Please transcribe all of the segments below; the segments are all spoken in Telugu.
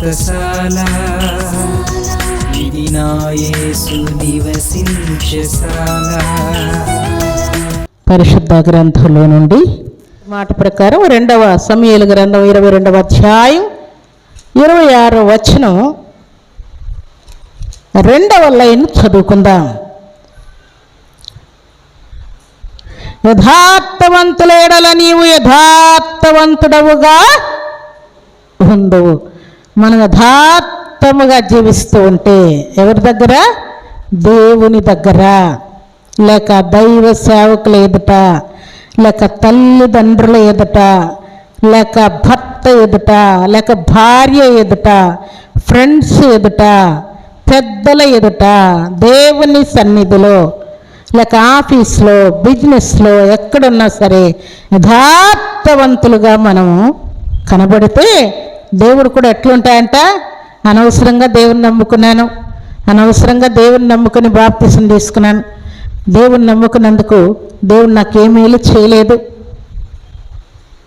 వ్రతశాల ఇది నివసించశాల పరిశుద్ధ గ్రంథంలో నుండి మాట ప్రకారం రెండవ సమయలు గ్రంథం ఇరవై రెండవ అధ్యాయం ఇరవై ఆరో వచనం. రెండవ లైన్ చదువుకుందాం. యథార్థవంతులేడల నీవు యథార్థవంతుడవుగా ఉండవు మనం యథార్థముగా జీవిస్తూ ఉంటే ఎవరి దగ్గర? దేవుని దగ్గర. లేక దైవ సేవకుల ఎదుట లేక తల్లిదండ్రుల ఎదుట లేక భర్త ఎదుట లేక భార్య ఎదుట ఫ్రెండ్స్ ఎదుట పెద్దల ఎదుట దేవుని సన్నిధిలో లేక ఆఫీస్లో బిజినెస్లో ఎక్కడున్నా సరే యథార్థవంతులుగా మనము కనబడితే దేవుడు కూడా ఎట్లుంటాయంట? అనవసరంగా దేవుని నమ్ముకున్నాను. అనవసరంగా దేవుని నమ్ముకుని బాప్తిసం తీసుకున్నాను. దేవుని నమ్ముకున్నందుకు దేవుడు నాకేమేలు చేయలేదు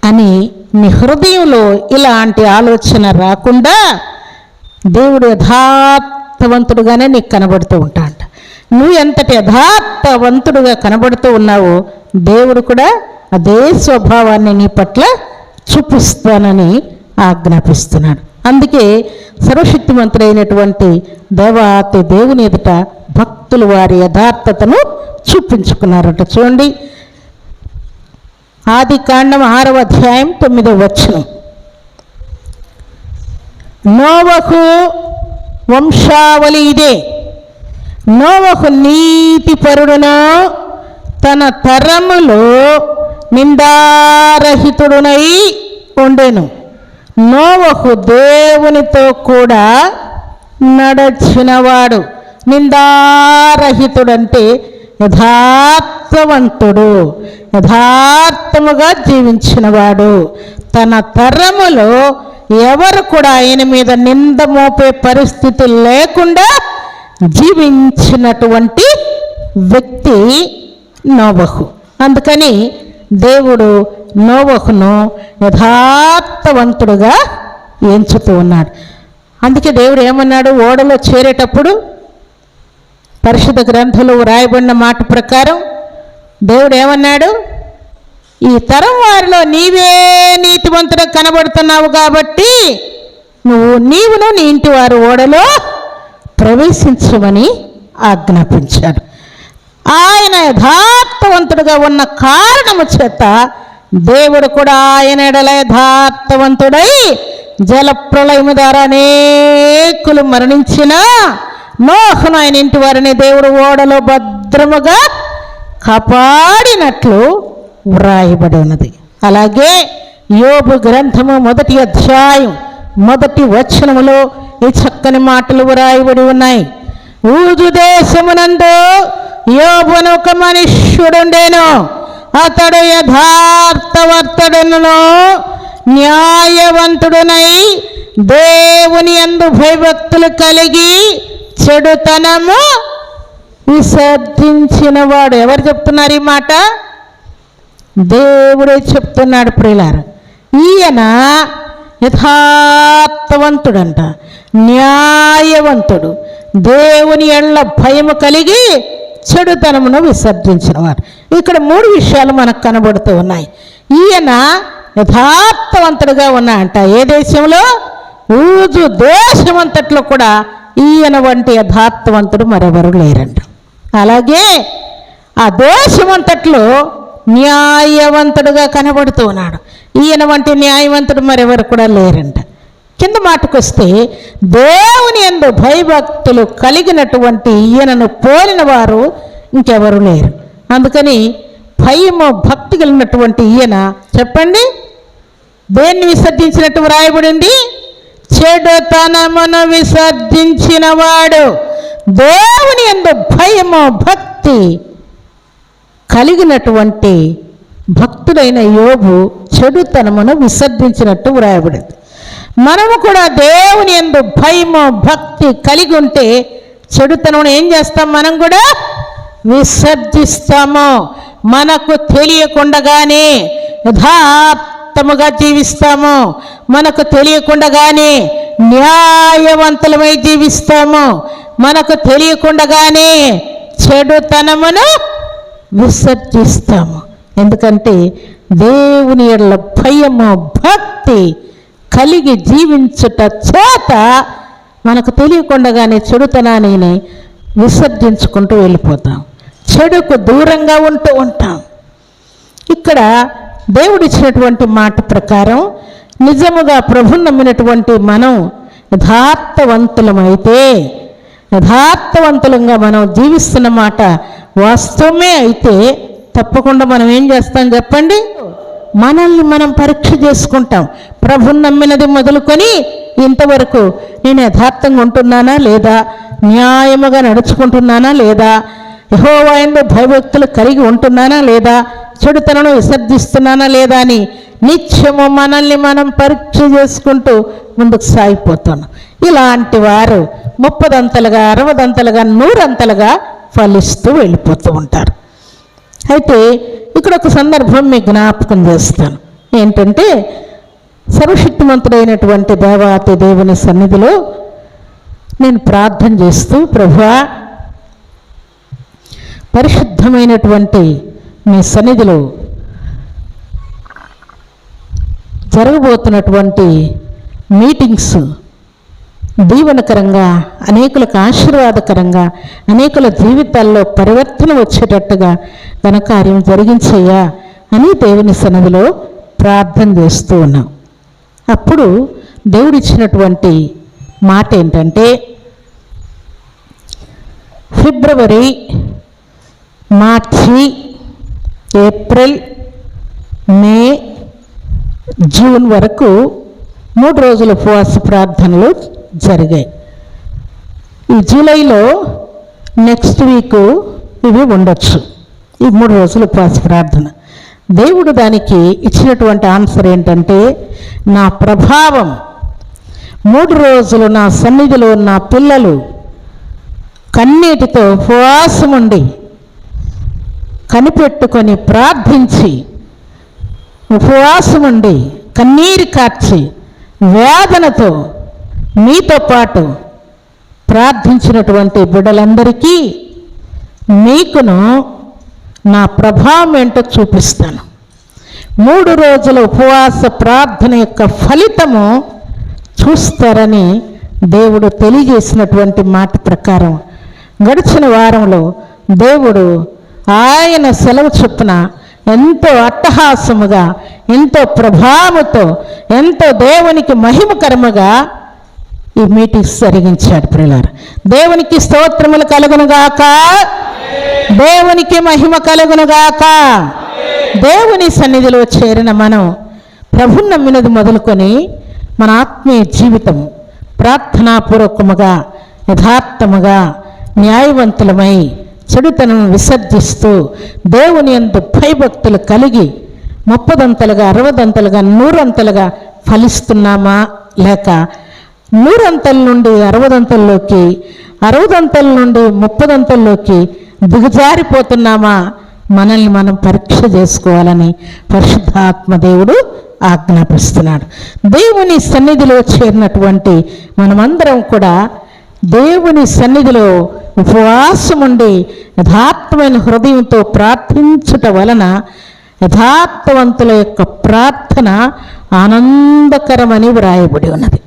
అని నీ హృదయంలో ఇలాంటి ఆలోచన రాకుండా దేవుడు యథార్థవంతుడుగానే నీకు కనబడుతూ ఉంటాడంట. నువ్వు ఎంతటి యథార్థవంతుడుగా కనబడుతూ ఉన్నావో దేవుడు కూడా అదే స్వభావాన్ని నీ పట్ల చూపిస్తానని ఆజ్ఞాపిస్తున్నాడు. అందుకే సర్వశక్తిమంతుడైనటువంటి దేవాతి దేవుని ఎదుట భక్తులు వారి యథార్థతను చూపించుకున్నారట. చూడండి. ఆది కాండం ఆరవ అధ్యాయం తొమ్మిదవ వచనం. నోవహు వంశావళి ఇదే. నోవహు నీతిపరుడును తన తరములో నిందారహితుడునై ఉండెను. నోవహు దేవునితో కూడా నడచినవాడు. నిందారహితుడంటే యథార్థవంతుడు. యథార్థముగా జీవించినవాడు. తన తరములో ఎవరు కూడా ఆయన మీద నింద మోపే పరిస్థితి లేకుండా జీవించినటువంటి వ్యక్తి నోబహు అందుకని దేవుడు నోవహును యథార్థవంతుడుగా ఎంచుతూ ఉన్నాడు. అందుకే దేవుడు ఏమన్నాడు? ఓడలో చేరేటప్పుడు పరిశుద్ధ గ్రంథంలో రాయబడిన మాట ప్రకారం దేవుడు ఏమన్నాడు? ఈ తరం వారిలో నీవే నీతివంతుడు కనబడుతున్నావు కాబట్టి నువ్వు నీవును నీ ఇంటి వారు ఓడలో ప్రవేశించమని ఆజ్ఞాపించాడు. ఆయన యథార్థవంతుడుగా ఉన్న కారణము చేత దేవుడు కూడా ఆయన ఎడల యథార్థవంతుడై జల ప్రళయము ద్వారా అనేకులు మరణించిన నోహను ఆయన ఇంటి వారిని దేవుడు ఓడలో భద్రముగా కాపాడినట్లు వ్రాయబడి ఉన్నది. అలాగే యోబు గ్రంథము మొదటి అధ్యాయం మొదటి వచనములో ఈ చక్కని మాటలు వ్రాయబడి ఉన్నాయి. ఊజు దేశమునందు యోబును ఒక మనుష్యుడుండేను. అతడు యథార్థవర్తడును న్యాయవంతుడునై దేవుని అందు భయభక్తులు కలిగి చెడుతనము విసర్జించిన వాడు. ఎవరు చెప్తున్నారు ఈ మాట? దేవుడే చెప్తున్నాడు ప్రియులారు. ఈయన యథార్థవంతుడంట న్యాయవంతుడు. దేవుని ఎళ్ళ భయము కలిగి చెడుతనమును విసర్జించినవారు. ఇక్కడ మూడు విషయాలు మనకు కనబడుతూ ఉన్నాయి. ఈయన యథార్థవంతుడుగా ఉన్నాయంట ఏ దేశంలో? ఊజు దేశమంతట్లో కూడా ఈయన వంటి యథార్థవంతుడు మరెవరు లేరంట. అలాగే ఆ దేశమంతట్లో న్యాయవంతుడుగా కనబడుతూ ఉన్నాడు. ఈయన వంటి న్యాయవంతుడు మరెవరు కూడా లేరంట. కింద మాటకొస్తే దేవుని ఎందు భయభక్తులు కలిగినటువంటి ఈయనను పోలిన వారు ఇంకెవరు లేరు. అందుకని భయము భక్తి కలిగినటువంటి ఈయన చెప్పండి. దేన్ని విసర్జించినట్టు వ్రాయబడింది? చెడుతనమును విసర్జించిన వాడు. దేవుని ఎందు భయము భక్తి కలిగినటువంటి భక్తుడైన యోగు చెడుతనమును విసర్జించినట్టు వ్రాయబడింది. మనము కూడా దేవుని ఎందు భయము భక్తి కలిగి ఉంటే చెడుతనం ఏం చేస్తాం మనం కూడా? విసర్జిస్తాము. మనకు తెలియకుండగానే యథార్థముగా జీవిస్తాము. మనకు తెలియకుండగానే న్యాయవంతులమై జీవిస్తాము. మనకు తెలియకుండగానే చెడుతనమును విసర్జిస్తాము. ఎందుకంటే దేవుని ఎడల భయము భక్తి కలిగి జీవించుట చేత మనకు తెలియకుండగానే చెడుతనాన్ని విసర్జించుకుంటూ వెళ్ళిపోతాం. చెడుకు దూరంగా ఉంటూ ఉంటాం. ఇక్కడ దేవుడిచ్చినటువంటి మాట ప్రకారం నిజముగా ప్రభు నమ్మినటువంటి మనం యథార్థవంతులమైతే యథార్థవంతులంగా మనం జీవిస్తున్న మాట వాస్తవమే అయితే తప్పకుండా మనం ఏం చేస్తాం చెప్పండి? మనల్ని మనం పరీక్ష చేసుకుంటాం. ప్రభు నమ్మినది మొదలుకొని ఇంతవరకు నేను యథార్థంగా ఉంటున్నానా లేదా? న్యాయముగా నడుచుకుంటున్నానా లేదా? యహోవాయందు భయభక్తులు కలిగి ఉంటున్నానా లేదా? చెడుతనను విసర్జిస్తున్నానా లేదా అని నిత్యము మనల్ని మనం పరీక్ష చేసుకుంటూ ముందుకు సాగిపోతున్నాం ఇలాంటి వారు ముప్పదంతలుగా అరవదంతలుగా నూరంతలుగా ఫలిస్తూ వెళ్ళిపోతూ ఉంటారు. అయితే ఇక్కడ ఒక సందర్భం మీకు జ్ఞాపకం చేస్తాను. ఏంటంటే సర్వశక్తిమంతుడైనటువంటి దేవాతి దేవుని సన్నిధిలో నేను ప్రార్థన చేస్తూ ప్రభువా పరిశుద్ధమైనటువంటి మీ సన్నిధిలో జరగబోతున్నటువంటి మీటింగ్స్ దీవనకరంగా అనేకులకు ఆశీర్వాదకరంగా అనేకుల జీవితాల్లో పరివర్తన వచ్చేటట్టుగా ఘనకార్యం జరిగించయ్యా అని దేవుని సన్నిధిలో ప్రార్థన చేస్తూ ఉన్నాం. అప్పుడు దేవుడిచ్చినటువంటి మాట ఏంటంటే ఫిబ్రవరి మార్చి ఏప్రిల్ మే జూన్ వరకు మూడు రోజుల ఉపవాస ప్రార్థనలు జరిగాయి. ఈ జూలైలో నెక్స్ట్ వీక్ ఇవి ఉండొచ్చు. ఈ మూడు రోజులు ఉపవాస ప్రార్థన. దేవుడు దానికి ఇచ్చినటువంటి ఆన్సర్ ఏంటంటే నా ప్రభావం మూడు రోజులు నా సన్నిధిలో నా పిల్లలు కన్నీటితో ఉపవాసం ఉండి కనిపెట్టుకొని ప్రార్థించి ఉపవాసం ఉండి కన్నీరు కార్చి వేదనతో మీతో పాటు ప్రార్థించినటువంటి బిడ్డలందరికీ మీకును నా ప్రభావం ఏంటో చూపిస్తాను. మూడు రోజుల ఉపవాస ప్రార్థన యొక్క ఫలితము చూస్తారని దేవుడు తెలియజేసినటువంటి మాట ప్రకారం గడిచిన వారంలో దేవుడు ఆయన సెలవు చొప్పున ఎంతో అట్టహాసముగా ఎంతో ప్రభావముతో ఎంతో దేవునికి మహిమకరముగా ఈ మీటింగ్స్ జరిగించాడు ప్రిలార్ దేవునికి స్తోత్రములు కలుగునుగాక దేవునికి మహిమ కలుగునుగాక దేవుని సన్నిధిలో చేరిన మనం ప్రభు నమ్మినది మొదలుకొని మన ఆత్మీయ జీవితం ప్రార్థనాపూర్వకముగా యథార్థముగా న్యాయవంతులమై చెడుతనం విసర్జిస్తూ దేవుని అందు భయభక్తులు కలిగి ముప్పదంతలుగా అరవదంతలుగా నూరంతలుగా ఫలిస్తున్నామా లేక నూరంతల నుండి అరవదంతల్లోకి అరవదంతల నుండి ముప్పదంతల్లోకి దిగజారిపోతున్నామా? మనల్ని మనం పరీక్ష చేసుకోవాలని పరిశుద్ధాత్మ దేవుడు ఆజ్ఞాపిస్తున్నాడు. దేవుని సన్నిధిలో చేరినటువంటి మనమందరం కూడా దేవుని సన్నిధిలో ఉపవాసం ఉండి యథార్థమైన హృదయంతో ప్రార్థించుట వలన యథార్థవంతుల యొక్క ప్రార్థన ఆనందకరమని వ్రాయబడి ఉన్నది.